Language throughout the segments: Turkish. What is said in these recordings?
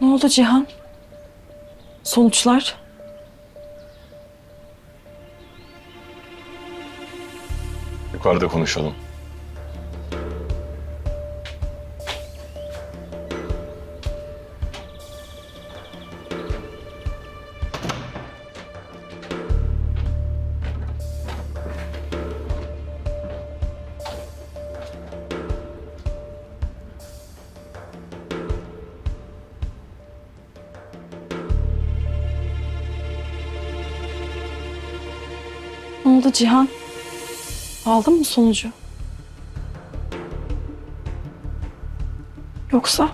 Ne oldu Cihan? Sonuçlar? Yukarıda konuşalım. Oldu Cihan? Aldın mı sonucu? Yoksa?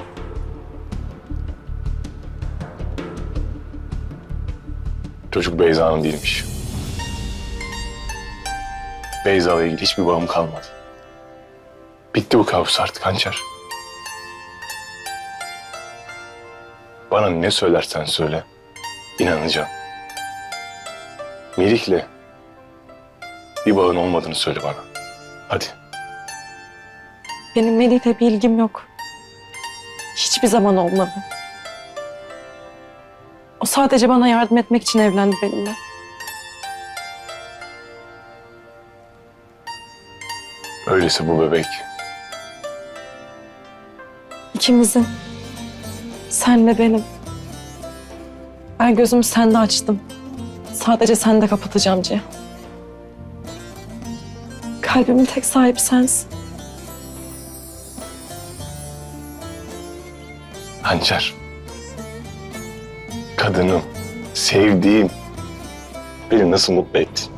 Çocuk Beyza'nın değilmiş. Beyza'la ilgili hiçbir bağım kalmadı. Bitti bu kabus artık Hançer. Bana ne söylersen söyle, inanacağım. Melih'le bir bağın olmadığını söyle bana. Hadi. Benim Melih'le bir ilgim yok. Hiçbir zaman olmadı. O sadece bana yardım etmek için evlendi benimle. Öyleyse bu bebek İkimizin. Senle benim. Ben gözümü sende açtım. Sadece sende kapatacağım Cihan. Kalbimin tek sahibi sensin. Hançer. Kadınım, sevdiğim. Beni nasıl mutlu ettin?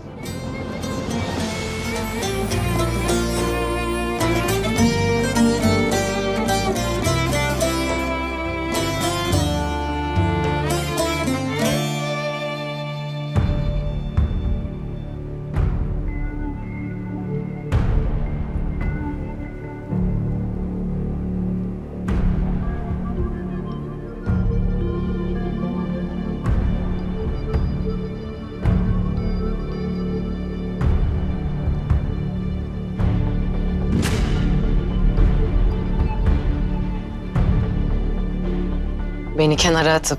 Beni kenara atıp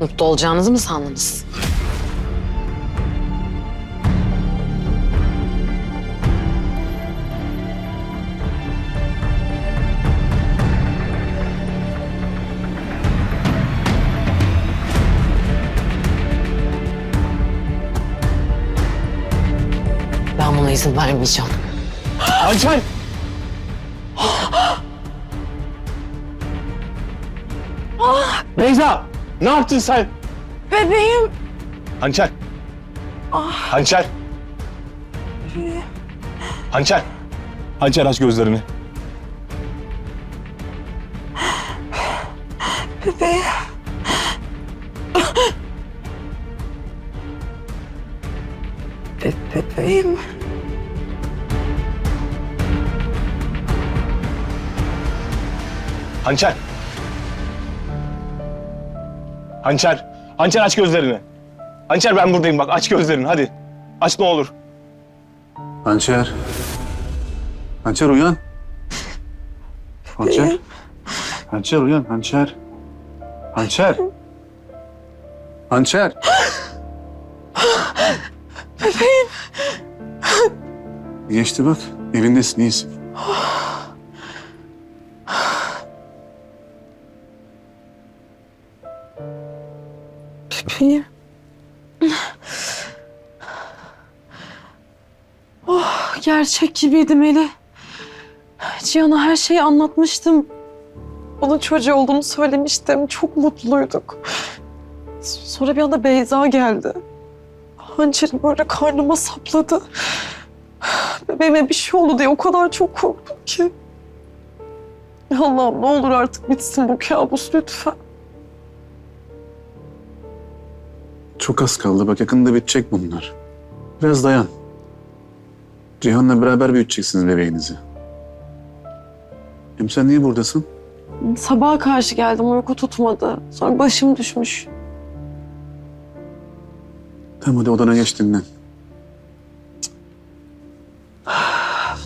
mutlu olacağınızı mı sandınız? Ben buna izin vermeyeceğim. Hançer! Beyza! Ne yaptın sen? Bebeğim. Hançer! Hançer! Hançer! Hançer aç gözlerini. Bebeğim. Be bebeğim. Hançer! Hançer! Hançer aç gözlerini. Hançer ben buradayım bak aç gözlerini hadi. Aç ne olur. Hançer. Hançer uyan. Hançer. Hançer uyan. Hançer. Hançer. Hançer. Bebeğim. Geçti bak. Evindesin iyisin. Bebeğim. Oh, gerçek gibiydi Melih. Cihan'a her şeyi anlatmıştım. Onun çocuğu olduğunu söylemiştim. Çok mutluyduk. Sonra bir anda Beyza geldi. Hançeri böyle karnıma sapladı. Bebeğime bir şey oldu diye o kadar çok korktum ki. Allah'ım ne olur artık bitsin bu kabus lütfen. Çok az kaldı. Bak yakında bitecek bunlar. Biraz dayan. Cihan'la beraber büyüteceksiniz bebeğinizi. Hem sen niye buradasın? Sabaha karşı geldim uyku tutmadı. Sonra başım düşmüş. Tamam hadi odana geç dinlen.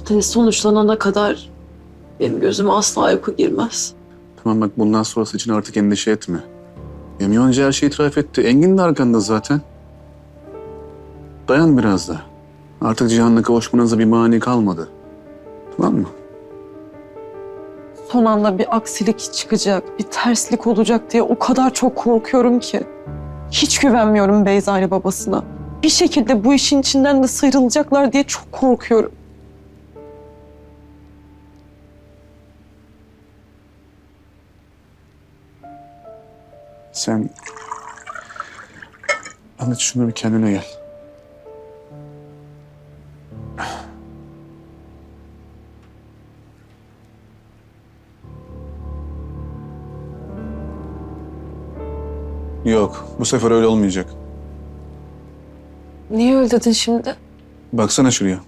Test sonuçlanana kadar benim gözüme asla uyku girmez. Tamam bak bundan sonrası için artık endişe etme. Hem Yonca her şeyi itiraf etti. Engin de arkanda zaten. Dayan biraz da. Artık Cihan'la kavuşmanıza bir mani kalmadı. Tamam mı? Son anda bir aksilik çıkacak, bir terslik olacak diye o kadar çok korkuyorum ki. Hiç güvenmiyorum Beyza ile babasına. Bir şekilde bu işin içinden de sıyrılacaklar diye çok korkuyorum. Sen... Anlat şunu bir kendine gel. Yok, bu sefer öyle olmayacak. Niye öyle dedin şimdi? Baksana şuraya.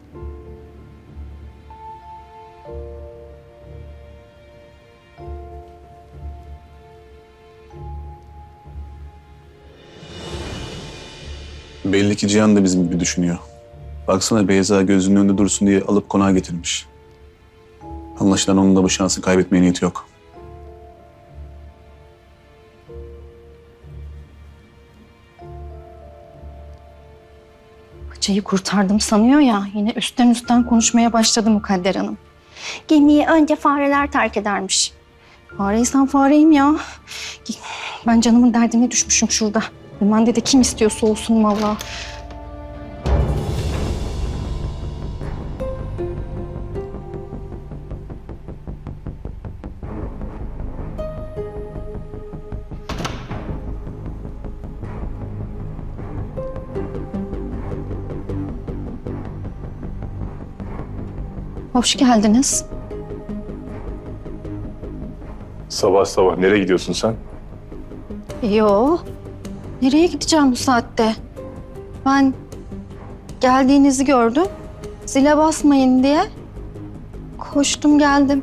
Belli ki Cihan da bizim gibi düşünüyor. Baksana Beyza gözünün önünde dursun diye alıp konağa getirmiş. Anlaşılan onun da bu şansı kaybetmeye niyeti yok. Paçayı kurtardım sanıyor ya. Yine üstten üstten konuşmaya başladı Mukadder Hanım. Gemiyi önce fareler terk edermiş. Fareysem fareyim ya. Ben canımın derdine düşmüşüm şurada. Bende de kim istiyorsa olsun vallahi. Hoş geldiniz. Sabah sabah nereye gidiyorsun sen? Yo. Nereye gideceğim bu saatte? Ben geldiğinizi gördüm. Zile basmayın diye koştum geldim.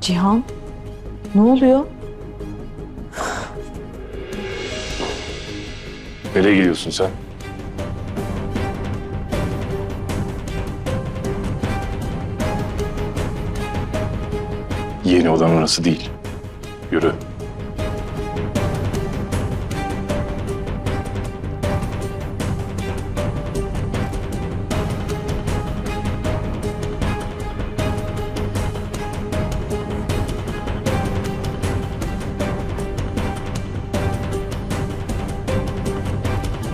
Cihan, ne oluyor? Nereye gidiyorsun sen? Yeni odan orası değil. Yürü.